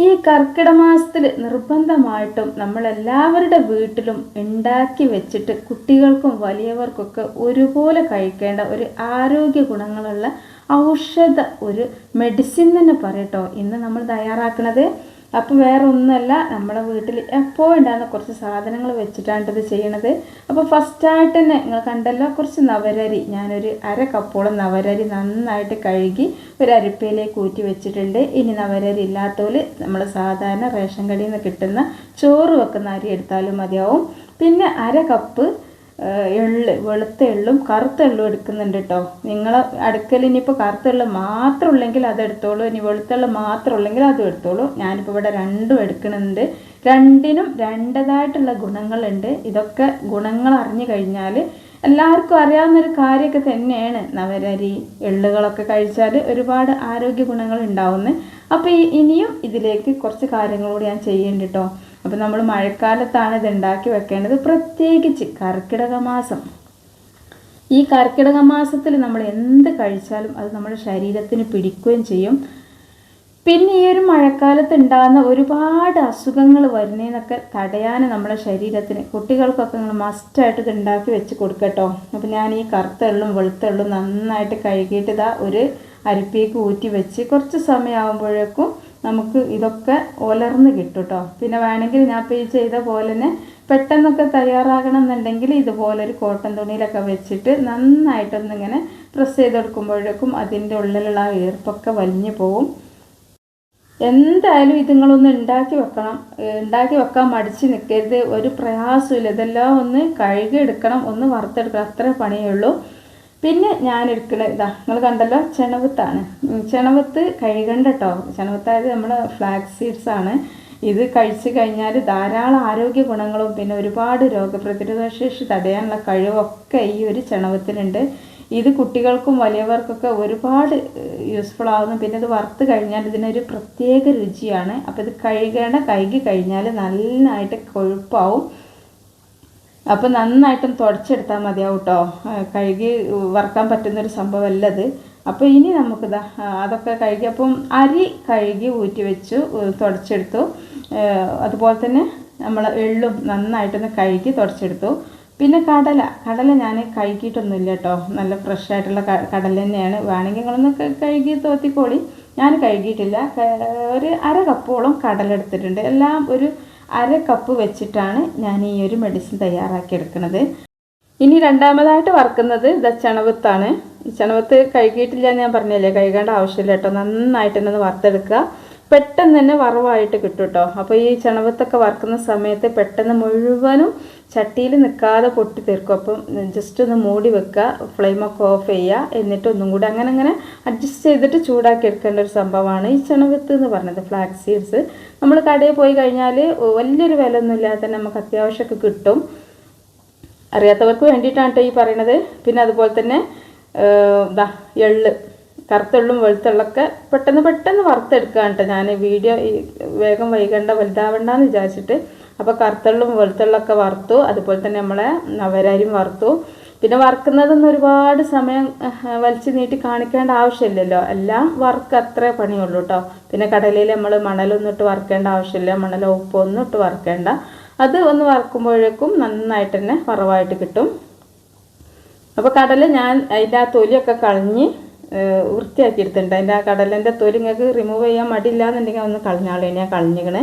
ഈ കർക്കിടക മാസത്തിൽ നിർബന്ധമായിട്ടും നമ്മളെല്ലാവരുടെ വീട്ടിലും ഉണ്ടാക്കി വെച്ചിട്ട് കുട്ടികൾക്കും വലിയവർക്കൊക്കെ ഒരുപോലെ കഴിക്കേണ്ട ഒരു ആരോഗ്യ ഗുണങ്ങളുള്ള ഔഷധ ഒരു മെഡിസിൻ തന്നെ പറയട്ടോ. ഇന്ന് നമ്മൾ തയ്യാറാക്കണത് അപ്പോൾ വേറെ ഒന്നുമല്ല നമ്മളെ വീട്ടിൽ എപ്പോൾ ഉണ്ടാകുന്ന കുറച്ച് സാധനങ്ങൾ വെച്ചിട്ടാണ് ഇത് ചെയ്യണത്. അപ്പോൾ ഫസ്റ്റായിട്ട് തന്നെ നിങ്ങൾ കണ്ടല്ലോ കുറച്ച് നവരരി. ഞാനൊരു അര കപ്പോളം നവരരി നന്നായിട്ട് കഴുകി ഒരു അരിപ്പയിലേക്ക് ഊറ്റി വെച്ചിട്ടുണ്ട്. ഇനി നവരരി ഇല്ലാത്തവർ നമ്മൾ സാധാരണ റേഷൻ കടയിൽ നിന്ന് കിട്ടുന്ന ചോറ് വെക്കുന്ന അരി എടുത്താലും മതിയാവും. പിന്നെ അര കപ്പ് എള്ള് വെളുത്ത എള്ളും കറുത്ത എള്ളും എടുക്കുന്നുണ്ട് കേട്ടോ നിങ്ങൾ അടുക്കൽ ഇനിയിപ്പോൾ കറുത്ത എള്ള് മാത്രം ഉള്ളെങ്കിൽ അത് എടുത്തോളൂ. ഇനി വെളുത്ത എള്ള് മാത്രം ഉള്ളെങ്കിൽ അതും എടുത്തോളൂ. ഞാനിപ്പോൾ ഇവിടെ രണ്ടും എടുക്കുന്നുണ്ട്. രണ്ടിനും രണ്ടതായിട്ടുള്ള ഗുണങ്ങളുണ്ട്. ഇതൊക്കെ ഗുണങ്ങൾ അറിഞ്ഞു കഴിഞ്ഞാൽ എല്ലാവർക്കും അറിയാവുന്നൊരു കാര്യമൊക്കെ തന്നെയാണ്. നവരരി എള്ളുകളൊക്കെ കഴിച്ചാൽ ഒരുപാട് ആരോഗ്യ ഗുണങ്ങൾ ഉണ്ടാവുന്നത് അപ്പോൾ ഇനിയും ഇതിലേക്ക് കുറച്ച് കാര്യങ്ങളൂടെ ഞാൻ ചെയ്യേണ്ടി കേട്ടോ അപ്പോൾ നമ്മൾ മഴക്കാലത്താണ് ഇത് ഉണ്ടാക്കി വെക്കേണ്ടത്. പ്രത്യേകിച്ച് കർക്കിടക മാസം. ഈ കർക്കിടക മാസത്തിൽ നമ്മൾ എന്ത് കഴിച്ചാലും അത് നമ്മുടെ ശരീരത്തിന് പിടിക്കുകയും ചെയ്യും. പിന്നെ ഈ ഒരു മഴക്കാലത്ത് ഉണ്ടാകുന്ന ഒരുപാട് അസുഖങ്ങൾ വരുന്നതിനൊക്കെ തടയാൻ നമ്മുടെ ശരീരത്തിന് കുട്ടികൾക്കൊക്കെ നിങ്ങൾ മസ്റ്റായിട്ട് ഇത് ഉണ്ടാക്കി വെച്ച് കൊടുക്കട്ടോ അപ്പോൾ ഞാൻ ഈ കറുത്ത എള്ളും വെളുത്ത എള്ളും നന്നായിട്ട് കഴുകിയിട്ട് ഇതാ ഒരു അരിപ്പേക്ക് ഊറ്റി വെച്ച് കുറച്ച് സമയമാകുമ്പോഴേക്കും നമുക്ക് ഇതൊക്കെ ഒലർന്ന് കിട്ടും കേട്ടോ പിന്നെ വേണമെങ്കിൽ ഞാൻ ഇപ്പോൾ ഈ ചെയ്ത പോലെ തന്നെ പെട്ടെന്നൊക്കെ തയ്യാറാകണം എന്നുണ്ടെങ്കിൽ ഇതുപോലെ ഒരു കോട്ടൺ തുണിയിലൊക്കെ വെച്ചിട്ട് നന്നായിട്ടൊന്നിങ്ങനെ പ്രസ് ചെയ്തെടുക്കുമ്പോഴേക്കും അതിന്റെ ഉള്ളിലുള്ള ആ ഈർപ്പൊക്കെ വലിഞ്ഞു പോവും. എന്തായാലും ഇത് നിങ്ങളൊന്ന് ഉണ്ടാക്കി വെക്കണം. ഉണ്ടാക്കി വെക്കാൻ മടിച്ച് നിൽക്കരുത് ഒരു പ്രയാസമില്ല ഇതെല്ലാം ഒന്ന് കഴുകി എടുക്കണം ഒന്ന് വറുത്തെടുക്കണം. അത്ര പണിയേ ഉള്ളൂ. പിന്നെ ഞാൻ എടുക്കുന്ന ഇതാ നിങ്ങൾ കണ്ടല്ലോ ചെണവത്താണ്. ചെണവത്ത് കഴുകണ്ട കേട്ടോ ചെണവത്തായത് നമ്മുടെ ഫ്ലാക്സ് സീഡ്സ് ആണ്. ഇത് കഴിച്ചു കഴിഞ്ഞാൽ ധാരാളം ആരോഗ്യ ഗുണങ്ങളും പിന്നെ ഒരുപാട് രോഗപ്രതിരോധ ശേഷി തടയാനുള്ള കഴിവൊക്കെ ഈ ഒരു ചെണവത്തിനുണ്ട്. ഇത് കുട്ടികൾക്കും വലിയവർക്കൊക്കെ ഒരുപാട് യൂസ്ഫുൾ ആവുന്നു. പിന്നെ ഇത് വറുത്ത് കഴിഞ്ഞാൽ ഇതിനൊരു പ്രത്യേക രുചിയാണ്. അപ്പോൾ ഇത് കഴുകേണ്ട കഴുകി കഴിഞ്ഞാൽ നന്നായിട്ട് കൊഴുപ്പാവും. അപ്പോൾ നന്നായിട്ടും തുടച്ചെടുത്താൽ മതിയാവും കേട്ടോ കഴുകി വറുക്കാൻ പറ്റുന്നൊരു സംഭവമല്ല അത് അപ്പോൾ ഇനി നമുക്കിതാ അതൊക്കെ കഴുകി അപ്പം അരി കഴുകി ഊറ്റി വെച്ചു തുടച്ചെടുത്തു. അതുപോലെ തന്നെ നമ്മൾ എള്ളും നന്നായിട്ടൊന്ന് കഴുകി തുടച്ചെടുത്തു. പിന്നെ കടല. കടല ഞാൻ കഴുകിയിട്ടൊന്നുമില്ല കേട്ടോ നല്ല ഫ്രഷ് ആയിട്ടുള്ള കടല തന്നെയാണ്. വേണമെങ്കിൽ നിങ്ങളൊന്ന് കഴുകി തോത്തിക്കോളി. ഞാൻ കഴുകിയിട്ടില്ല. ഒരു അര കപ്പോളം കടല എടുത്തിട്ടുണ്ട്. എല്ലാം ഒരു അര കപ്പ് വെച്ചിട്ടാണ് ഞാൻ ഈ ഒരു മെഡിസിൻ തയ്യാറാക്കി എടുക്കുന്നത്. ഇനി രണ്ടാമതായിട്ട് വറുക്കുന്നത് ദ ചണവത്താണ്. ചണവത്ത് കഴുകിയിട്ടില്ല എന്ന് ഞാൻ പറഞ്ഞില്ലേ? കഴുകേണ്ട ആവശ്യമില്ല കേട്ടോ. നന്നായിട്ട് തന്നെ വറുത്തെടുക്കുക. പെട്ടെന്ന് തന്നെ വറവായിട്ട് കിട്ടും കേട്ടോ. അപ്പോൾ ഈ ചണവത്തൊക്കെ വറുക്കുന്ന സമയത്ത് പെട്ടെന്ന് മുഴുവനും ചട്ടിയിൽ നിൽക്കാതെ പൊട്ടി തീർക്കും. അപ്പം ജസ്റ്റ് ഒന്ന് മൂടി വെക്കുക ഫ്ലെയിമൊക്കെ ഓഫ് ചെയ്യുക എന്നിട്ട് ഒന്നും കൂടി അങ്ങനെ അങ്ങനെ അഡ്ജസ്റ്റ് ചെയ്തിട്ട് ചൂടാക്കി എടുക്കേണ്ട ഒരു സംഭവമാണ് ഈ ചണവത്ത് എന്ന് പറഞ്ഞത് ഫ്ലാക്സ് സീഡ്സ് നമ്മൾ കടയിൽ പോയി കഴിഞ്ഞാൽ വലിയൊരു വില ഒന്നും ഇല്ലാതെ നമുക്ക് അത്യാവശ്യമൊക്കെ കിട്ടും. അറിയാത്തവർക്ക് വേണ്ടിയിട്ടാണ് കേട്ടോ ഈ പറയണത്. പിന്നെ അതുപോലെ തന്നെ എന്താ എള്ള് കറുത്തെള്ളും വെളുത്തുള്ളൊക്കെ പെട്ടെന്ന് പെട്ടെന്ന് വറുത്തെടുക്കുകയാണ് കേട്ടോ ഞാൻ. വീഡിയോ വേഗം വൈകണ്ട വലുതാവണ്ടെന്ന് വിചാരിച്ചിട്ട് അപ്പോൾ കറുത്തള്ളും വെളുത്തള്ളൊക്കെ വറുത്തു. അതുപോലെ തന്നെ നമ്മളെ നവരരിയും വറുത്തു. പിന്നെ വറുക്കുന്നതൊന്നും ഒരുപാട് സമയം വലിച്ചു നീട്ടി കാണിക്കേണ്ട ആവശ്യമില്ലല്ലോ. എല്ലാം വർക്ക് അത്രേ പണിയുള്ളൂ കേട്ടോ. പിന്നെ കടലയിൽ നമ്മൾ മണലൊന്നും ഇട്ട് വറുക്കേണ്ട ആവശ്യമില്ല. മണലോ ഉപ്പൊന്നും ഇട്ട് വറുക്കേണ്ട. അത് ഒന്ന് വറുക്കുമ്പോഴേക്കും നന്നായിട്ട് തന്നെ വറവായിട്ട് കിട്ടും. അപ്പോൾ കടല ഞാൻ അതിന്റെ ആ തൊലിയൊക്കെ കളഞ്ഞ് വൃത്തിയാക്കിയെടുത്തിട്ടുണ്ട്. അതിന്റെ ആ കടലിന്റെ തൊലി നിങ്ങൾക്ക് റിമൂവ് ചെയ്യാൻ മടിയില്ല എന്നുണ്ടെങ്കിൽ ഒന്ന് കളഞ്ഞാളെ ഞാൻ കളഞ്ഞിക്കണേ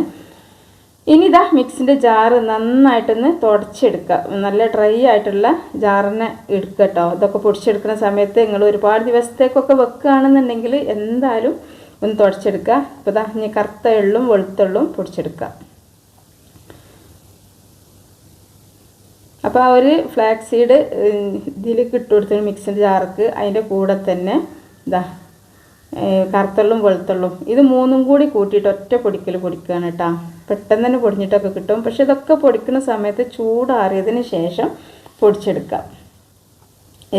ഇനി ഇതാ മിക്സിന്റെ ജാറ് നന്നായിട്ടൊന്ന് തുടച്ചെടുക്കുക നല്ല ഡ്രൈ ആയിട്ടുള്ള ജാറിനെ എടുക്കുക കേട്ടോ ഇതൊക്കെ പൊടിച്ചെടുക്കുന്ന സമയത്ത് നിങ്ങൾ ഒരുപാട് ദിവസത്തേക്കൊക്കെ വെക്കുകയാണെന്നുണ്ടെങ്കിൽ എന്തായാലും ഒന്ന് തുടച്ചെടുക്കുക ഇപ്പോൾ ഇതാ ഇനി കറുത്ത എള്ളും വെളുത്തുള്ളും പൊടിച്ചെടുക്കുക അപ്പോൾ ആ ഒരു ഫ്ലാക്സ് സീഡ് ഇതിലേക്ക് ഇട്ട് കൊടുത്തു മിക്സിന്റെ ജാർക്ക് അതിന്റെ കൂടെ തന്നെ ഇതാ കറുത്തുള്ളും വെളുത്തുള്ളും. ഇത് മൂന്നും കൂടി കൂട്ടിയിട്ട് ഒറ്റ പൊടിക്കൽ പൊടിക്കുകയാണ് കേട്ടോ പെട്ടെന്ന് തന്നെ പൊടിഞ്ഞിട്ടൊക്കെ കിട്ടും. പക്ഷെ ഇതൊക്കെ പൊടിക്കുന്ന സമയത്ത് ചൂടാറിയതിന് ശേഷം പൊടിച്ചെടുക്കാം.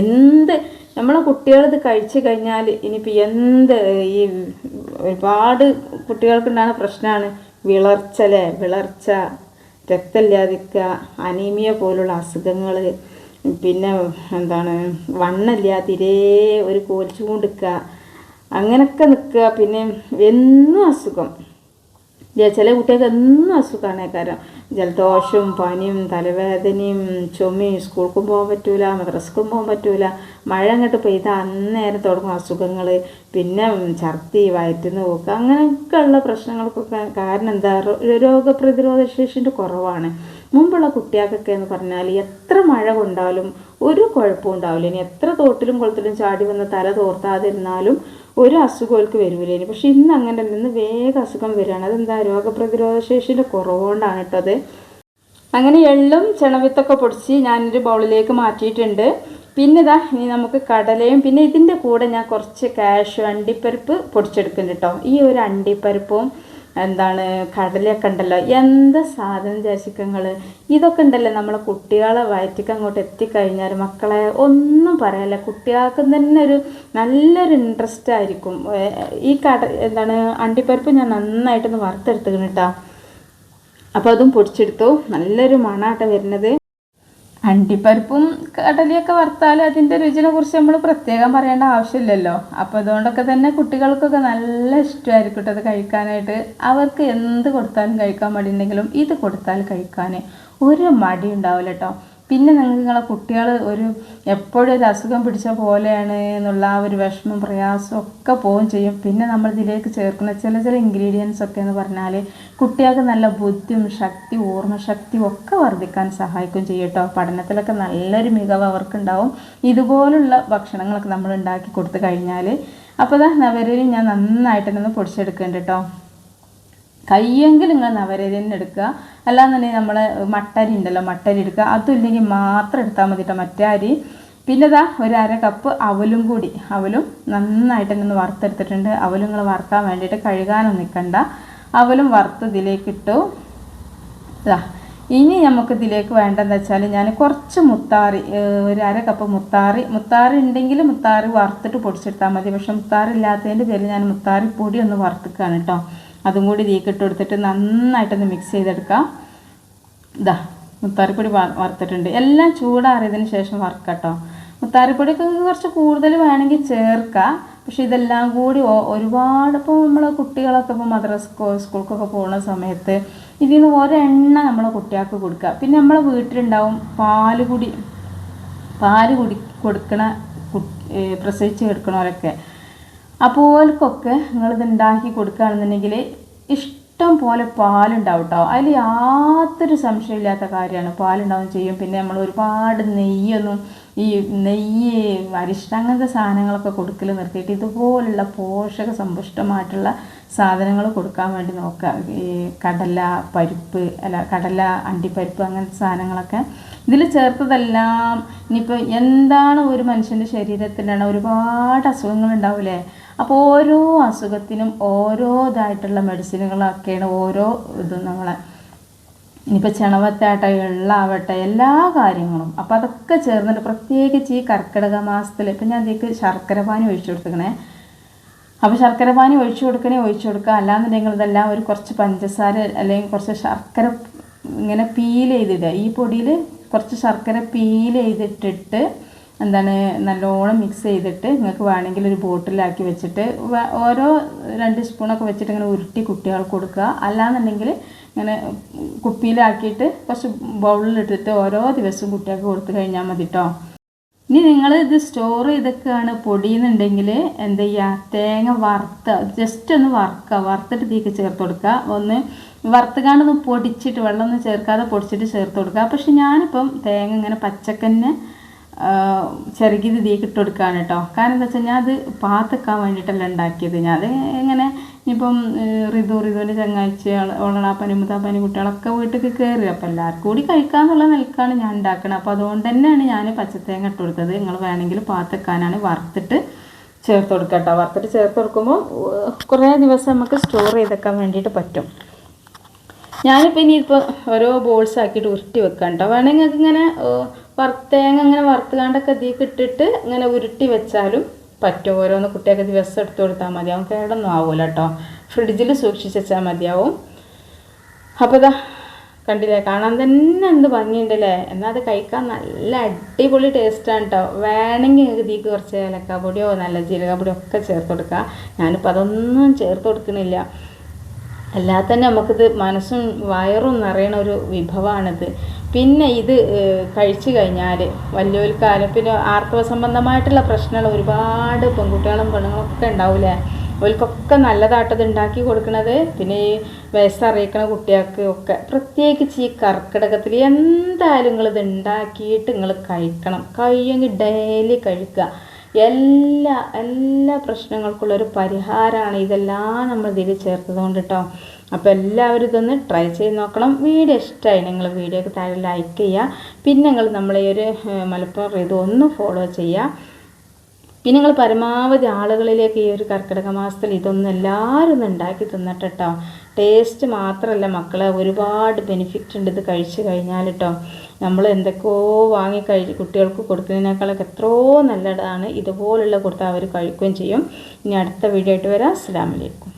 എന്ത് നമ്മളെ കുട്ടികളിത് കഴിച്ചു കഴിഞ്ഞാൽ ഇനിയിപ്പോൾ എന്ത് ഈ ഒരുപാട് കുട്ടികൾക്കുണ്ടാകുന്ന പ്രശ്നമാണ്. വിളർച്ച അല്ലേ? വിളർച്ച രക്തമില്ലാതിരിക്കുക അനീമിയ പോലുള്ള അസുഖങ്ങൾ പിന്നെ എന്താണ്? വണ്ണില്ലാതിരേ ഒരു കോലിച്ചു കോലിച്ചുകൊണ്ടിരിക്കുക അങ്ങനെയൊക്കെ നിൽക്കുക. പിന്നെ എന്നും അസുഖം. ചില കുട്ടികൾക്ക് എന്നും അസുഖമാണ്. കാരണം ജലദോഷവും പനിയും തലവേദനയും ചുമയും സ്കൂൾക്കും പോകാൻ പറ്റൂല മദ്രസക്കും പോകാൻ പറ്റൂല. മഴ അങ്ങോട്ട് പെയ്താൽ അന്നേരം തുടങ്ങും അസുഖങ്ങൾ പിന്നെ ഛർദി വയറ്റുന്ന പോക്ക് അങ്ങനെയൊക്കെയുള്ള പ്രശ്നങ്ങൾക്കൊക്കെ കാരണം എന്താ? രോഗപ്രതിരോധ ശേഷിന്റെ കുറവാണ്. മുമ്പുള്ള കുട്ടികൾക്കൊക്കെ എന്ന് പറഞ്ഞാൽ എത്ര മഴ കൊണ്ടാലും ഒരു കുഴപ്പവും ഉണ്ടാവില്ല. ഇനി എത്ര തോട്ടിലും കുളത്തിലും ചാടി വന്ന് തല തോർത്താതിരുന്നാലും ഒരു അസുഖം അവർക്ക് വരൂല ഇനി പക്ഷെ ഇന്ന് അങ്ങനെ. ഇന്ന് വേഗം അസുഖം വരികയാണ്. അതെന്താ? രോഗപ്രതിരോധ ശേഷിയുടെ കുറവുകൊണ്ടാണ് കേട്ടോ അങ്ങനെ എള്ളും ചെണവിത്തൊക്കെ പൊടിച്ച് ഞാനൊരു ബൗളിലേക്ക് മാറ്റിയിട്ടുണ്ട്. പിന്നെ ഇതാ ഇനി നമുക്ക് കടലയും പിന്നെ ഇതിന്റെ കൂടെ ഞാൻ കുറച്ച് കാഷ്യൂ അണ്ടിപ്പരിപ്പ് പൊടിച്ചെടുക്കുന്നുണ്ട് കേട്ടോ. ഈ ഒരു അണ്ടിപ്പരിപ്പും എന്താണ് കടലയൊക്കെ ഉണ്ടല്ലോ എന്ത് സാധനം വിചാരിച്ചിക്കങ്ങൾ ഇതൊക്കെ ഉണ്ടല്ലോ നമ്മളെ കുട്ടികളെ വയറ്റിക്ക് അങ്ങോട്ട് എത്തിക്കഴിഞ്ഞാൽ മക്കളെ ഒന്നും പറയല്ല. കുട്ടികൾക്ക് തന്നെ ഒരു നല്ലൊരു ഇൻട്രസ്റ്റ് ആയിരിക്കും. ഈ കട എന്താണ് അണ്ടിപ്പരിപ്പ് ഞാൻ നന്നായിട്ടൊന്ന് വറുത്തെടുത്തുക്കണം കേട്ടോ അപ്പോൾ അതും പൊടിച്ചെടുത്തു. നല്ലൊരു മണാട്ട വരുന്നത്. അണ്ടിപ്പരിപ്പും കടലയൊക്കെ വറുത്താൽ അതിന്റെ രുചിനെ കുറിച്ച് നമ്മൾ പ്രത്യേകം പറയേണ്ട ആവശ്യമില്ലല്ലോ. അപ്പോൾ അതുകൊണ്ടൊക്കെ തന്നെ കുട്ടികൾക്കൊക്കെ നല്ല ഇഷ്ടമായിരിക്കും അത് കഴിക്കാനായിട്ട്. അവർക്ക് എന്ത് കൊടുത്താലും കഴിക്കാൻ മടി ഉണ്ടെങ്കിലും ഇത് കൊടുത്താൽ കഴിക്കാൻ ഒരു മടി ഉണ്ടാവില്ല കേട്ടോ പിന്നെ നിങ്ങൾക്ക് നിങ്ങളെ കുട്ടികൾ ഒരു എപ്പോഴും ഒരു അസുഖം പിടിച്ച പോലെയാണ് എന്നുള്ള ആ ഒരു വിഷമം പ്രയാസം ഒക്കെ പോവുകയും ചെയ്യും. പിന്നെ നമ്മൾ ഇതിലേക്ക് ചേർക്കുന്ന ചില ചില ഇൻഗ്രീഡിയൻസ് ഒക്കെ എന്ന് പറഞ്ഞാൽ കുട്ടികൾക്ക് നല്ല ബുദ്ധിയും ശക്തി ഓർമ്മശക്തിയും ഒക്കെ വർദ്ധിക്കാൻ സഹായിക്കും ചെയ്യും കേട്ടോ. പഠനത്തിലൊക്കെ നല്ലൊരു മികവ് അവർക്കുണ്ടാവും. ഇതുപോലുള്ള ഭക്ഷണങ്ങളൊക്കെ നമ്മൾ ഉണ്ടാക്കി കൊടുത്തു കഴിഞ്ഞാൽ അപ്പോൾ ഇതാ നവരയിൽ ഞാൻ നന്നായിട്ടൊന്ന് പൊടിച്ചെടുക്കുന്നുണ്ട് കേട്ടോ. കയ്യെങ്കിലും നിങ്ങൾ നവരരിനെ എടുക്കുക അല്ലാന്നുണ്ടെങ്കിൽ നമ്മൾ മട്ടരി ഉണ്ടല്ലോ മട്ടരി എടുക്കുക അതും ഇല്ലെങ്കിൽ മാത്രം എടുത്താൽ മതി കേട്ടോ മറ്റേ അരി. പിന്നെ ഇതാ ഒരു അര കപ്പ് അവലും കൂടി. അവലും നന്നായിട്ട് തന്നെ വറുത്തെടുത്തിട്ടുണ്ട്. അവലും നിങ്ങൾ വറുക്കാൻ വേണ്ടിയിട്ട് കഴുകാനൊന്നും നിൽക്കണ്ട അവലും വറുത്ത് ഇതിലേക്ക് ഇട്ടു ഇതാ ഇനി നമുക്ക് ഇതിലേക്ക് വേണ്ടതെന്ന് വെച്ചാൽ ഞാൻ കുറച്ച് മുത്താറി ഒരു അര കപ്പ് മുത്താറി. മുത്താറി ഉണ്ടെങ്കിൽ മുത്താറി വറുത്തിട്ട് പൊടിച്ചെടുത്താൽ മതി. പക്ഷെ മുത്താറി ഇല്ലാത്തതിന്റെ പേരിൽ ഞാൻ മുത്താറി പൊടി ഒന്ന് വറുത്തിക്കാണ് കേട്ടോ അതും കൂടി തീക്കിട്ട് കൊടുത്തിട്ട് നന്നായിട്ടൊന്ന് മിക്സ് ചെയ്തെടുക്കാം. ഇതാ മുത്താറിപ്പൊടി വറുത്തിട്ടുണ്ട്. എല്ലാം ചൂടാറിയതിന് ശേഷം വറുക്കട്ടോ. മുത്താറിപ്പൊടിക്ക് കുറച്ച് കൂടുതൽ വേണമെങ്കിൽ ചേർക്കാം. പക്ഷെ ഇതെല്ലാം കൂടി ഒരുപാട് ഇപ്പോൾ നമ്മൾ കുട്ടികളൊക്കെ ഇപ്പോൾ മദ്രസ്ക്കോ സ്കൂൾക്കൊക്കെ പോകുന്ന സമയത്ത് ഇതിൽ നിന്ന് ഒരെണ്ണ നമ്മളെ കുട്ടികൾക്ക് കൊടുക്കുക. പിന്നെ നമ്മളെ വീട്ടിലുണ്ടാവും പാൽ കുടി പാൽ കുടി കൊടുക്കണ പ്രസവിച്ച് കിടക്കണവരൊക്കെ. അപ്പോൽക്കൊക്കെ നിങ്ങളിത് ഉണ്ടാക്കി കൊടുക്കുകയാണെന്നുണ്ടെങ്കിൽ ഇഷ്ടം പോലെ പാലുണ്ടാവും കേട്ടോ അതിൽ യാതൊരു സംശയമില്ലാത്ത കാര്യമാണ്. പാലുണ്ടാവും ചെയ്യും. പിന്നെ നമ്മൾ ഒരുപാട് നെയ്യൊന്നും ഈ നെയ്യ് അരിഷ്ട അങ്ങനത്തെ സാധനങ്ങളൊക്കെ കൊടുക്കൽ നിർത്തിയിട്ട് ഇതുപോലുള്ള പോഷക സമ്പുഷ്ടമായിട്ടുള്ള സാധനങ്ങൾ കൊടുക്കാൻ വേണ്ടി നോക്കുക. ഈ കടല പരിപ്പ് അല്ല കടല അണ്ടിപ്പരിപ്പ് അങ്ങനത്തെ സാധനങ്ങളൊക്കെ ഇതിൽ ചേർത്തതെല്ലാം ഇനിയിപ്പോൾ എന്താണ് ഒരു മനുഷ്യന്റെ ശരീരത്തിലാണ് ഒരുപാട് അസുഖങ്ങൾ ഉണ്ടാവില്ലേ അപ്പോൾ ഓരോ അസുഖത്തിനും ഓരോതായിട്ടുള്ള മെഡിസിനുകളൊക്കെയാണ് ഓരോ ഇതും നമ്മളെ ഇനിയിപ്പോൾ ചെണവത്താട്ടെ എള്ളാവട്ടെ എല്ലാ കാര്യങ്ങളും. അപ്പോൾ അതൊക്കെ ചേർന്നിട്ട് പ്രത്യേകിച്ച് ഈ കർക്കിടക മാസത്തിൽ ഇപ്പം ഞാൻ ഇതിലേക്ക് ശർക്കര പാനി ഒഴിച്ചു കൊടുത്തിക്കണേ അപ്പോൾ ശർക്കര പാനി ഒഴിച്ചു കൊടുക്കണേ ഒഴിച്ചു കൊടുക്കുക. അല്ലാന്നുണ്ടെങ്കിൽ ഇതെല്ലാം ഒരു കുറച്ച് പഞ്ചസാര അല്ലെങ്കിൽ കുറച്ച് ശർക്കര ഇങ്ങനെ പീൽ ചെയ്തിടുക. ഈ പൊടിയിൽ കുറച്ച് ശർക്കര പീൽ ചെയ്തിട്ടിട്ട് എന്താണ് നല്ലോണം മിക്സ് ചെയ്തിട്ട് നിങ്ങൾക്ക് വേണമെങ്കിൽ ഒരു ബോട്ടിലാക്കി വെച്ചിട്ട് ഓരോ രണ്ട് സ്പൂണൊക്കെ വെച്ചിട്ട് ഇങ്ങനെ ഉരുട്ടി കുട്ടികൾക്ക് കൊടുക്കുക. അല്ലാന്നുണ്ടെങ്കിൽ ഇങ്ങനെ കുപ്പിയിലാക്കിയിട്ട് കുറച്ച് ബൗളിലിട്ടിട്ട് ഓരോ ദിവസവും കുട്ടികൾക്ക് കൊടുത്തു കഴിഞ്ഞാൽ മതി കേട്ടോ ഇനി നിങ്ങൾ ഇത് സ്റ്റോർ ചെയ്തൊക്കെയാണ് പൊടിയെന്നുണ്ടെങ്കിൽ എന്ത് ചെയ്യുക? തേങ്ങ വറുത്ത ജസ്റ്റ് ഒന്ന് വറുക്കുക. വറുത്തിട്ട് തീക്ക് ചേർത്ത് കൊടുക്കുക. ഒന്ന് വറുത്തുകാണ്ടൊന്ന് പൊടിച്ചിട്ട് വെള്ളമൊന്നും ചേർക്കാതെ പൊടിച്ചിട്ട് ചേർത്ത് കൊടുക്കുക. പക്ഷെ ഞാനിപ്പം തേങ്ങ ഇങ്ങനെ പച്ചക്കന്നെ ചെറുകിത് തീ ഇട്ട് കൊടുക്കുകയാണ് കേട്ടോ കാരണം എന്താ വെച്ചാൽ ഞാൻ അത് പാത്തക്കാൻ വേണ്ടിയിട്ടല്ല ഉണ്ടാക്കിയത്. ഞാൻ അത് ഇങ്ങനെ ഇനിയിപ്പം റിതു റിതുവിന്റെ ചങ്ങാഴ്ച ഓളണാപ്പനി മുതാപ്പനി കുട്ടികളൊക്കെ വീട്ടിൽ കയറി അപ്പോൾ എല്ലാവർക്കും കൂടി കഴിക്കാമെന്നുള്ള നിലക്കാണ് ഞാൻ ഉണ്ടാക്കുന്നത് അപ്പോൾ അതുകൊണ്ട് തന്നെയാണ് ഞാൻ പച്ചത്തേങ്ങ ഇട്ട് കൊടുത്തത്. നിങ്ങൾ വേണമെങ്കിൽ പാത്തക്കാനാണ് വറുത്തിട്ട് ചേർത്ത് കൊടുക്കുക കേട്ടോ വറുത്തിട്ട് ചേർത്ത് കൊടുക്കുമ്പോൾ കുറേ ദിവസം നമുക്ക് സ്റ്റോർ ചെയ്തെക്കാൻ വേണ്ടിയിട്ട് പറ്റും. ഞാനിപ്പോൾ ഇനിയിപ്പോൾ ഓരോ ബോൾസ് ആക്കിയിട്ട് ഉരുട്ടി വെക്കാം കേട്ടോ വേണമെങ്കിൽ ഇങ്ങനെ വറുത്തേങ്ങ ഇങ്ങനെ വറുത്തുകാണ്ടൊക്കെ ഇതിലേക്ക് ഇട്ടിട്ട് ഇങ്ങനെ ഉരുട്ടി വെച്ചാലും പറ്റും. ഓരോന്ന് കുട്ടിയൊക്കെ ദിവസം എടുത്തു കൊടുത്താൽ മതിയാവും കേടൊന്നും ആവില്ല കേട്ടോ ഫ്രിഡ്ജിൽ സൂക്ഷിച്ച് വെച്ചാൽ മതിയാവും. അപ്പോൾ ഇതാ കണ്ടില്ലേ? കാണാൻ തന്നെ എന്ത് ഭംഗിയുണ്ടല്ലേ? എന്നാൽ അത് കഴിക്കാൻ നല്ല അടിപൊളി ടേസ്റ്റാണ് കേട്ടോ വേണമെങ്കിൽ നിങ്ങൾക്ക് ഇതിക്ക് കുറച്ച് ഏലക്കാപ്പൊടിയോ നല്ല ജീരകപ്പൊടിയോ ഒക്കെ ചേർത്ത് കൊടുക്കുക ഞാനിപ്പോൾ അതൊന്നും ചേർത്ത് കൊടുക്കണില്ല. അല്ലാതെ തന്നെ നമുക്കിത് മനസ്സും വയറും നിറയണ ഒരു വിഭവമാണിത്. പിന്നെ ഇത് കഴിച്ചു കഴിഞ്ഞാൽ വലിയവർക്കാലും പിന്നെ ആർത്തവ സംബന്ധമായിട്ടുള്ള പ്രശ്നങ്ങൾ ഒരുപാട് പെൺകുട്ടികളും പെണ്ണുങ്ങളൊക്കെ ഉണ്ടാവില്ലേ അവർക്കൊക്കെ നല്ലതായിട്ടത് ഉണ്ടാക്കി കൊടുക്കണത് പിന്നെ ഈ വയസ്സറിയിക്കണ കുട്ടികൾക്ക് ഒക്കെ. പ്രത്യേകിച്ച് ഈ കർക്കിടകത്തിൽ എന്തായാലും നിങ്ങളിത് ഉണ്ടാക്കിയിട്ട് നിങ്ങൾ കഴിക്കണം. കഴിയുമെങ്കിൽ ഡെയിലി കഴിക്കുക. എല്ലാ എല്ലാ പ്രശ്നങ്ങൾക്കുള്ളൊരു പരിഹാരമാണ് ഇതെല്ലാം നമ്മൾ ഇതിൽ ചേർത്തത് കൊണ്ട് കേട്ടോ അപ്പോൾ എല്ലാവരും ഇതൊന്ന് ട്രൈ ചെയ്ത് നോക്കണം. വീഡിയോ ഇഷ്ടമായി നിങ്ങൾ വീഡിയോക്ക് താഴെ ലൈക്ക് ചെയ്യുക പിന്നെ നിങ്ങൾ നമ്മളെ ഒരു മലപ്പുറം ഇത് ഒന്ന് ഫോളോ ചെയ്യുക പിന്നെ നിങ്ങൾ പരമാവധി ആളുകളിലേക്ക് ഈ ഒരു കർക്കിടക മാസത്തിൽ ഇതൊന്നും എല്ലാവരും ഒന്ന് ഉണ്ടാക്കി തിന്നട്ടെ കേട്ടോ ടേസ്റ്റ് മാത്രമല്ല മക്കളെ ഒരുപാട് ബെനിഫിറ്റ് ഉണ്ട് ഇത് കഴിച്ചു കഴിഞ്ഞാൽ കേട്ടോ നമ്മൾ എന്തൊക്കെയോ വാങ്ങി കഴി കുട്ടികൾക്ക് കൊടുക്കുന്നതിനേക്കാളൊക്കെ എത്രയോ നല്ലതാണ്. ഇതുപോലുള്ള കൊടുത്താൽ അവർ കഴിക്കുകയും ചെയ്യും. ഇനി അടുത്ത വീഡിയോ ആയിട്ട് വരാം. അസ്സാം വലൈക്കും